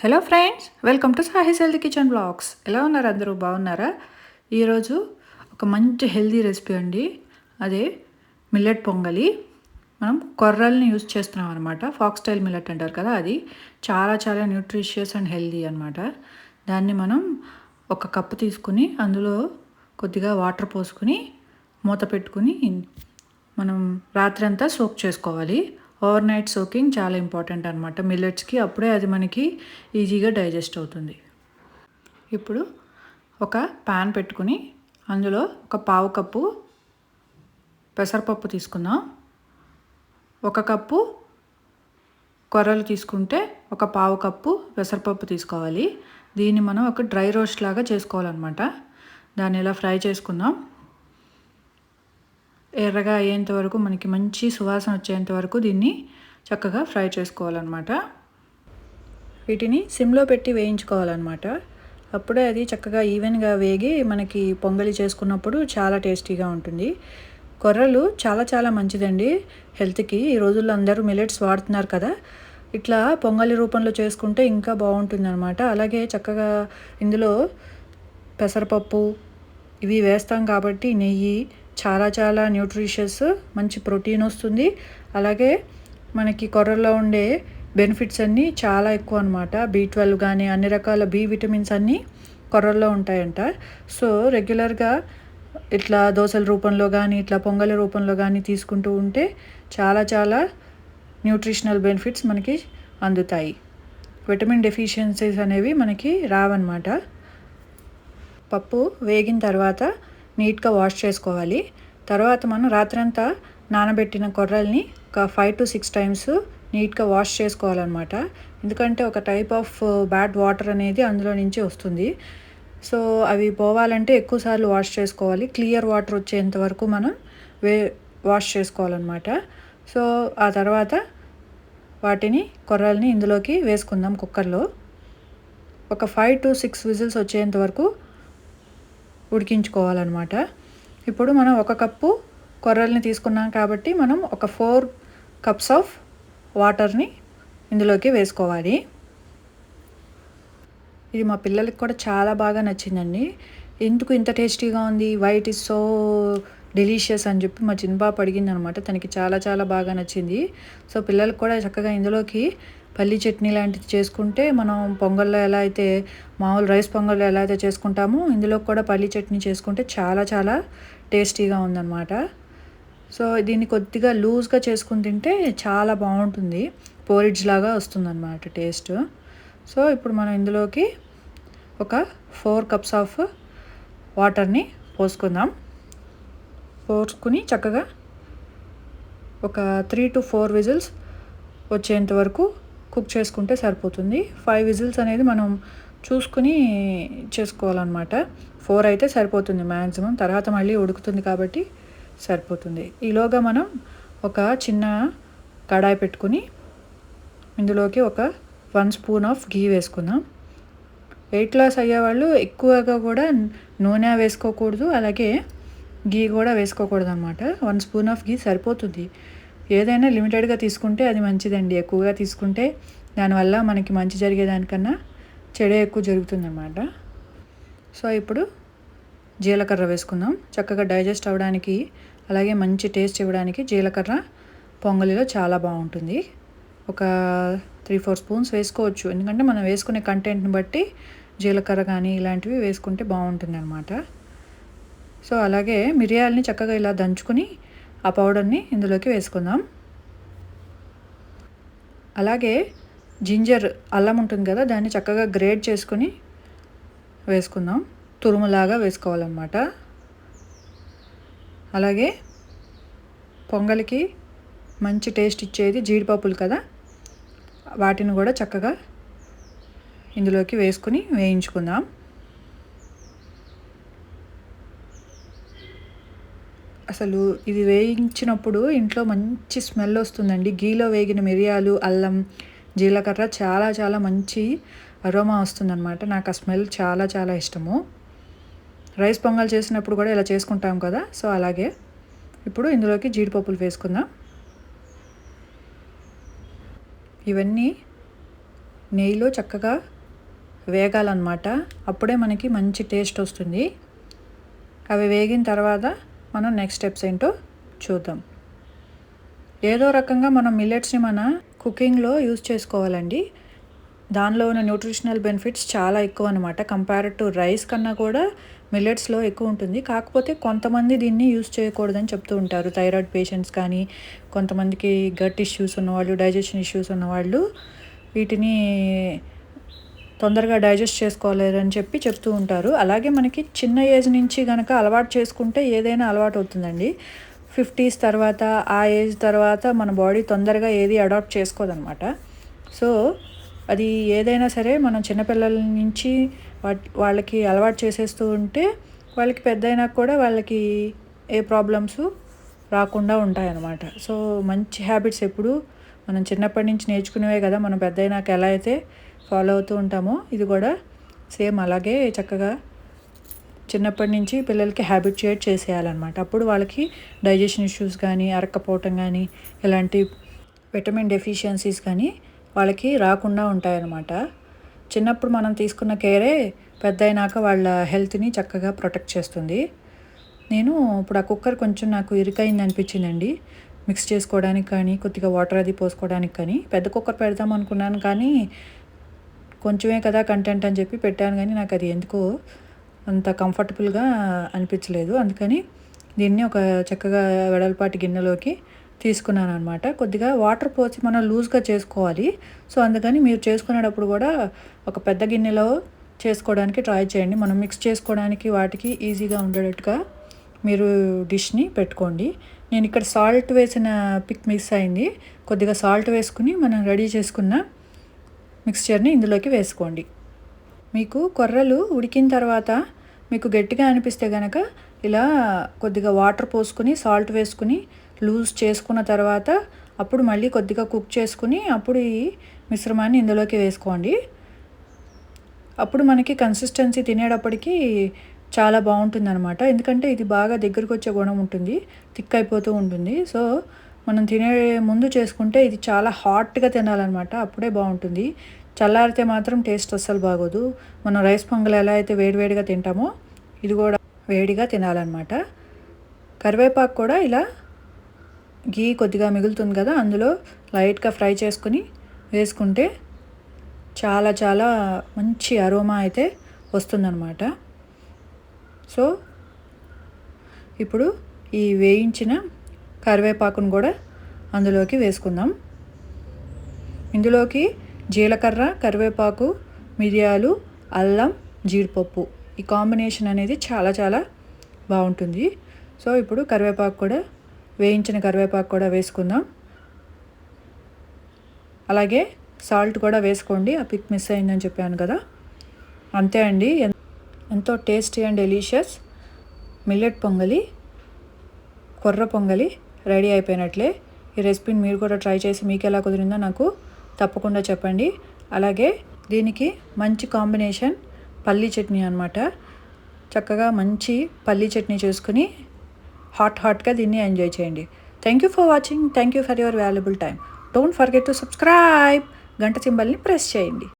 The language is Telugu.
హలో ఫ్రెండ్స్ వెల్కమ్ టు సాహిస్ హెల్తీ కిచెన్ బ్లాగ్స్ ఎలా ఉన్నారు అందరూ? బాగున్నారా? ఈరోజు ఒక మంచి హెల్దీ రెసిపీ అండి. అదే మిల్లెట్ పొంగలి. మనం కొర్రల్ని యూస్ చేస్తున్నాం అనమాట ఫాక్స్టైల్ మిల్లెట్ అంటారు కదా అది. చాలా చాలా న్యూట్రిషియస్ అండ్ హెల్దీ అనమాట దాన్ని మనం ఒక కప్పు తీసుకుని అందులో కొద్దిగా వాటర్ పోసుకుని మూత పెట్టుకుని మనం రాత్రి అంతా సోక్ చేసుకోవాలి. ఓవర్ నైట్ సోకింగ్ చాలా ఇంపార్టెంట్ అనమాట మిల్లెట్స్కి అప్పుడే అది మనకి ఈజీగా డైజెస్ట్ అవుతుంది. ఇప్పుడు ఒక ప్యాన్ పెట్టుకుని అందులో ఒక పావు కప్పు పెసరపప్పు తీసుకుందాం. ఒక కప్పు కొర్రలు తీసుకుంటే ఒక పావు కప్పు పెసరపప్పు తీసుకోవాలి. దీన్ని మనం ఒక డ్రై రోస్ట్ లాగా చేసుకోవాలన్నమాట. దాన్ని ఇలా ఫ్రై చేసుకుందాం. ఎర్రగా అయ్యేంత వరకు మనకి మంచి సువాసన వచ్చేంత వరకు దీన్ని చక్కగా ఫ్రై చేసుకోవాలన్నమాట. వీటిని సిమ్లో పెట్టి వేయించుకోవాలన్నమాట. అప్పుడే అది చక్కగా ఈవెన్గా వేగి మనకి పొంగలి చేసుకున్నప్పుడు చాలా టేస్టీగా ఉంటుంది. కొర్రలు చాలా చాలా మంచిదండి హెల్త్కి. ఈ రోజుల్లో అందరూ మిలెట్స్ వాడుతున్నారు కదా. ఇట్లా పొంగలి రూపంలో చేసుకుంటే ఇంకా బాగుంటుంది అనమాట అలాగే చక్కగా ఇందులో పెసరపప్పు ఇవి వేస్తాం కాబట్టి నెయ్యి చాలా చాలా న్యూట్రిషియస్ మంచి ప్రోటీన్ వస్తుంది. అలాగే మనకి కొర్రలో ఉండే బెనిఫిట్స్ అన్నీ చాలా ఎక్కువ అనమాట బీ ట్వెల్వ్ కానీ అన్ని రకాల బి విటమిన్స్ అన్నీ కొర్రల్లో ఉంటాయంట. సో రెగ్యులర్గా ఇట్లా దోశల రూపంలో కానీ ఇట్లా పొంగలి రూపంలో కానీ తీసుకుంటూ ఉంటే చాలా చాలా న్యూట్రిషనల్ బెనిఫిట్స్ మనకి అందుతాయి. విటమిన్ డెఫిషియన్సీస్ అనేవి మనకి రావన్నమాట. పప్పు వేగిన తర్వాత నీట్గా వాష్ చేసుకోవాలి. తర్వాత మనం రాత్రంతా నానబెట్టిన కొర్రల్ని ఒక ఫైవ్ టు సిక్స్ టైమ్స్ నీట్గా వాష్ చేసుకోవాలన్నమాట. ఎందుకంటే ఒక టైప్ ఆఫ్ బ్యాడ్ వాటర్ అనేది అందులో నుంచి వస్తుంది. సో అవి పోవాలంటే ఎక్కువసార్లు వాష్ చేసుకోవాలి. క్లియర్ వాటర్ వచ్చేంత వరకు మనం వే వాష్ చేసుకోవాలన్నమాట. సో ఆ తర్వాత వాటిని కొర్రల్ని ఇందులోకి వేసుకుందాం కుక్కర్లో. ఒక ఫైవ్ టు సిక్స్ విజిల్స్ వచ్చేంత వరకు ఉడికించుకోవాలన్నమాట. ఇప్పుడు మనం ఒక కప్పు కొర్రల్ని తీసుకున్నాం కాబట్టి మనం ఒక ఫోర్ కప్స్ ఆఫ్ వాటర్ని ఇందులోకి వేసుకోవాలి. ఇది మా పిల్లలకి కూడా చాలా బాగా నచ్చిందండి. ఎందుకు ఇంత టేస్టీగా ఉంది? వైట్ ఇస్ సో డెలీషియస్ అని చెప్పి మా చిన్న పాప అడిగింది అనమాట తనకి చాలా చాలా బాగా నచ్చింది. సో పిల్లలకు కూడా చక్కగా ఇందులోకి పల్లీ చట్నీ లాంటిది చేసుకుంటే మనం పొంగల్లో ఎలా అయితే మామూలు రైస్ పొంగల్లో ఎలా అయితే చేసుకుంటామో ఇందులో కూడా పల్లీ చట్నీ చేసుకుంటే చాలా చాలా టేస్టీగా ఉందన్నమాట. సో దీన్ని కొద్దిగా లూజ్గా చేసుకుని తింటే చాలా బాగుంటుంది. పోరిడ్జ్ లాగా వస్తుందన్నమాట టేస్ట్. సో ఇప్పుడు మనం ఇందులోకి ఒక ఫోర్ కప్స్ ఆఫ్ వాటర్ని పోసుకుందాం. పోసుకుని చక్కగా ఒక త్రీ టు ఫోర్ విజిల్స్ వచ్చేంత వరకు కుక్ చేసుకుంటే సరిపోతుంది. ఫైవ్ విజిల్స్ అనేది మనం చూసుకుని చేసుకోవాలన్నమాట. ఫోర్ అయితే సరిపోతుంది మ్యాక్సిమం తర్వాత మళ్ళీ ఉడుకుతుంది కాబట్టి సరిపోతుంది. ఈలోగా మనం ఒక చిన్న కడాయి పెట్టుకుని ఇందులోకి ఒక వన్ స్పూన్ ఆఫ్ గీ వేసుకుందాం. వెయిట్ లాస్ అయ్యేవాళ్ళు ఎక్కువగా కూడా నూనె వేసుకోకూడదు. అలాగే గీ కూడా వేసుకోకూడదు అనమాట వన్ స్పూన్ ఆఫ్ గీ సరిపోతుంది. ఏదైనా లిమిటెడ్గా తీసుకుంటే అది మంచిదండి. ఎక్కువగా తీసుకుంటే దానివల్ల మనకి మంచి జరిగేదానికన్నా చెడే ఎక్కువ జరుగుతుందన్నమాట. సో ఇప్పుడు జీలకర్ర వేసుకుందాం. చక్కగా డైజెస్ట్ అవ్వడానికి అలాగే మంచి టేస్ట్ ఇవ్వడానికి జీలకర్ర పొంగలిలో చాలా బాగుంటుంది. ఒక త్రీ ఫోర్ స్పూన్స్ వేసుకోవచ్చు. ఎందుకంటే మనం వేసుకునే కంటెంట్ని బట్టి జీలకర్ర కానీ ఇలాంటివి వేసుకుంటే బాగుంటుంది అనమాట సో అలాగే మిరియాలని చక్కగా ఇలా దంచుకుని ఆ పౌడర్ని ఇందులోకి వేసుకుందాం. అలాగే జింజర్ అల్లం ఉంటుంది కదా దాన్ని చక్కగా గ్రేడ్ చేసుకుని వేసుకుందాం. తురుములాగా వేసుకోవాలన్నమాట. అలాగే పొంగలికి మంచి టేస్ట్ ఇచ్చేది జీడిపప్పులు కదా వాటిని కూడా చక్కగా ఇందులోకి వేసుకుని వేయించుకుందాం. అసలు ఇది వేయించినప్పుడు ఇంట్లో మంచి స్మెల్ వస్తుందండి. గీలో వేగిన మిరియాలు అల్లం జీలకర్ర చాలా చాలా మంచి అరోమా వస్తుందన్నమాట. నాకు ఆ స్మెల్ చాలా చాలా ఇష్టము. రైస్ పొంగల్ చేసినప్పుడు కూడా ఇలా చేసుకుంటాం కదా సో అలాగే. ఇప్పుడు ఇందులోకి జీడిపప్పులు వేసుకుందాం. ఇవన్నీ నెయ్యిలో చక్కగా వేగాలన్నమాట. అప్పుడే మనకి మంచి టేస్ట్ వస్తుంది. అవి వేగిన తర్వాత మనం నెక్స్ట్ స్టెప్స్ ఏంటో చూద్దాం. ఏదో రకంగా మనం మిల్లెట్స్ని మన కుకింగ్లో యూజ్ చేసుకోవాలండి. దానిలో ఉన్న న్యూట్రిషనల్ బెనిఫిట్స్ చాలా ఎక్కువ అనమాట కంపేర్డ్ టు రైస్ కన్నా కూడా మిల్లెట్స్లో ఎక్కువ ఉంటుంది. కాకపోతే కొంతమంది దీన్ని యూజ్ చేయకూడదని చెప్తూ ఉంటారు. థైరాయిడ్ పేషెంట్స్ కానీ కొంతమందికి గట్ ఇష్యూస్ ఉన్నవాళ్ళు డైజెషన్ ఇష్యూస్ ఉన్నవాళ్ళు వీటిని తొందరగా డైజెస్ట్ చేసుకోలేరని చెప్పి చెప్తూ ఉంటారు. అలాగే మనకి చిన్న ఏజ్ నుంచి కనుక అలవాటు చేసుకుంటే ఏదైనా అలవాటు అవుతుందండి. ఫిఫ్టీస్ తర్వాత ఆ ఏజ్ తర్వాత మన బాడీ తొందరగా ఏది అడాప్ట్ చేసుకోదనమాట. సో అది ఏదైనా సరే మనం చిన్నపిల్లల నుంచి వాళ్ళకి అలవాటు చేసేస్తూ ఉంటే వాళ్ళకి పెద్ద అయినా కూడా వాళ్ళకి ఏ ప్రాబ్లమ్స్ రాకుండా ఉంటాయన్నమాట సో మంచి హ్యాబిట్స్ ఎప్పుడు మనం చిన్నప్పటి నుంచి నేర్చుకునేవే కదా మనం పెద్ద అయినాక ఎలా అయితే ఫాలో అవుతూ ఉంటామో. ఇది కూడా సేమ్ అలాగే చక్కగా చిన్నప్పటి నుంచి పిల్లలకి హ్యాబిట్ చేసేయాలన్నమాట. అప్పుడు వాళ్ళకి డైజెషన్ ఇష్యూస్ కానీ అరక్కపోవటం కానీ ఇలాంటి విటమిన్ డెఫిషియన్సీస్ కానీ వాళ్ళకి రాకుండా ఉంటాయన్నమాట. చిన్నప్పుడు మనం తీసుకున్న కేరే పెద్ద అయినాక వాళ్ళ హెల్త్ని చక్కగా ప్రొటెక్ట్ చేస్తుంది. నేను ఇప్పుడు ఆ కుక్కర్ కొంచెం నాకు ఇరుకైంది అనిపించిందండి. మిక్స్ చేసుకోవడానికి కానీ కొద్దిగా వాటర్ అది పోసుకోవడానికి కానీ. పెద్ద కుక్కర్ పెడదాం అనుకున్నాను కానీ కొంచెమే కదా కంటెంట్ అని చెప్పి పెట్టాను కానీ నాకు అది ఎందుకో అంత కంఫర్టబుల్గా అనిపించలేదు. అందుకని దీన్ని ఒక చక్కగా వెడల్పాటి గిన్నెలోకి తీసుకున్నాను అనమాట కొద్దిగా వాటర్ పోసి మనం లూజ్గా చేసుకోవాలి. సో అందుకని మీరు చేసుకునేటప్పుడు కూడా ఒక పెద్ద గిన్నెలో చేసుకోవడానికి ట్రై చేయండి. మనం మిక్స్ చేసుకోవడానికి వాటికి ఈజీగా ఉండేటట్టుగా మీరు డిష్ని పెట్టుకోండి. నేను ఇక్కడ సాల్ట్ వేసిన పిక్ మిక్స్ అయింది. కొద్దిగా సాల్ట్ వేసుకుని మనం రెడీ చేసుకున్న మిక్స్చర్ని ఇందులోకి వేసుకోండి. మీకు కొర్రలు ఉడికిన తర్వాత మీకు గట్టిగా అనిపిస్తే కనుక ఇలా కొద్దిగా వాటర్ పోసుకుని సాల్ట్ వేసుకుని లూజ్ చేసుకున్న తర్వాత అప్పుడు మళ్ళీ కొద్దిగా కుక్ చేసుకుని అప్పుడు ఈ మిశ్రమాన్ని ఇందులోకి వేసుకోండి. అప్పుడు మనకి కన్సిస్టెన్సీ తినేటప్పటికి చాలా బాగుంటుంది అనమాట ఎందుకంటే ఇది బాగా దగ్గరకు వచ్చే గుణం ఉంటుంది థిక్ అయిపోతూ ఉంటుంది. సో మనం తినే ముందు చేసుకుంటే ఇది చాలా హాట్గా తినాలన్నమాట అప్పుడే బాగుంటుంది. చల్లారితే మాత్రం టేస్ట్ అస్సలు బాగోదు. మనం రైస్ పొంగల్ ఎలా అయితే వేడివేడిగా తింటామో ఇది కూడా వేడిగా తినాలన్నమాట. కరివేపాకు కూడా ఇలా గీ కొద్దిగా మిగులుతుంది కదా అందులో లైట్గా ఫ్రై చేసుకుని వేసుకుంటే చాలా చాలా మంచి అరోమా అయితే వస్తుందన్నమాట. సో ఇప్పుడు ఈ వేయించిన కరివేపాకును కూడా అందులోకి వేసుకుందాం. ఇందులోకి జీలకర్ర కరివేపాకు మిరియాలు అల్లం జీడిపప్పు. ఈ కాంబినేషన్ అనేది చాలా చాలా బాగుంటుంది. సో ఇప్పుడు కరివేపాకు కూడా వేయించిన కరివేపాకు కూడా వేసుకుందాం. అలాగే సాల్ట్ కూడా వేసుకోండి. ఆ పిక్ మిస్ అయిందని చెప్పాను కదా. అంతే అండి. ఎంతో టేస్టీ అండ్ డెలీషియస్ మిల్లెట్ పొంగలి కొర్ర పొంగలి. రెడీ అయిపోయినట్లే. ఈ రెసిపీని మీరు కూడా ట్రై చేసి మీకు ఎలా కుదిరిందో నాకు తప్పకుండా చెప్పండి. అలాగే దీనికి మంచి కాంబినేషన్ పల్లీ చట్నీ అనమాట చక్కగా మంచి పల్లీ చట్నీ చేసుకుని హాట్ హాట్గా దీన్ని ఎంజాయ్ చేయండి. Thank you for watching thank you for your valuable time don't forget to subscribe గంట సింబల్ని ప్రెస్ చేయండి.